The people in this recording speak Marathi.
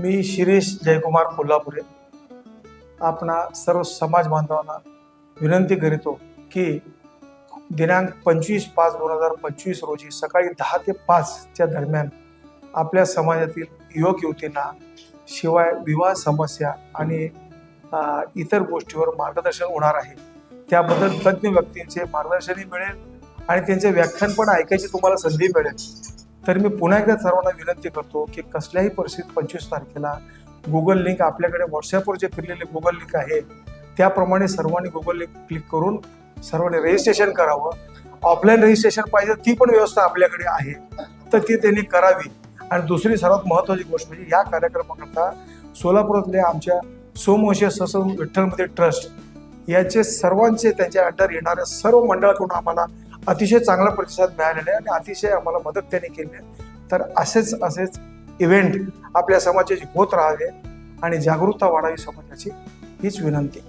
मी शिरीष जयकुमार कोल्हापुरे. आपणा सर्व समाज बांधवांना विनंती करीतो की दिनांक पंचवीस पाच दोन हजार पंचवीस रोजी सकाळी दहा ते पाचच्या दरम्यान आपल्या समाजातील युवक युवतींना शिवाय विवाह समस्या आणि इतर गोष्टीवर मार्गदर्शन होणार आहे. त्याबद्दल तज्ज्ञ व्यक्तींचे मार्गदर्शनही मिळेल आणि त्यांचे व्याख्यान पण ऐकायची तुम्हाला संधी मिळेल. तर मी पुन्हा एकदा सर्वांना विनंती करतो की कसल्याही परिस्थितीत पंचवीस तारखेला गुगल लिंक आपल्याकडे व्हॉट्सॲपवर जे फिरलेले गुगल लिंक आहे त्याप्रमाणे सर्वांनी गुगल लिंक क्लिक करून सर्वांनी रजिस्ट्रेशन करावं. ऑफलाईन रजिस्ट्रेशन पाहिजे ती पण व्यवस्था आपल्याकडे आहे. तर ती त्यांनी करावी. आणि दुसरी सर्वात महत्त्वाची गोष्ट म्हणजे या कार्यक्रमाकरता सोलापुरातले आमच्या सोमवंशीय ससव विठ्ठलमध्ये ट्रस्ट याचे सर्वांचे त्यांच्या अंडर येणाऱ्या सर्व मंडळाकडून आम्हाला अतिशय चांगला प्रतिसाद मिळालेला आहे आणि अतिशय आम्हाला मदत त्यांनी केली आहे. तर असेच असेच इव्हेंट आपल्या समाजाची होत राहावे आणि जागरूकता वाढावी समाजाची हीच विनंती.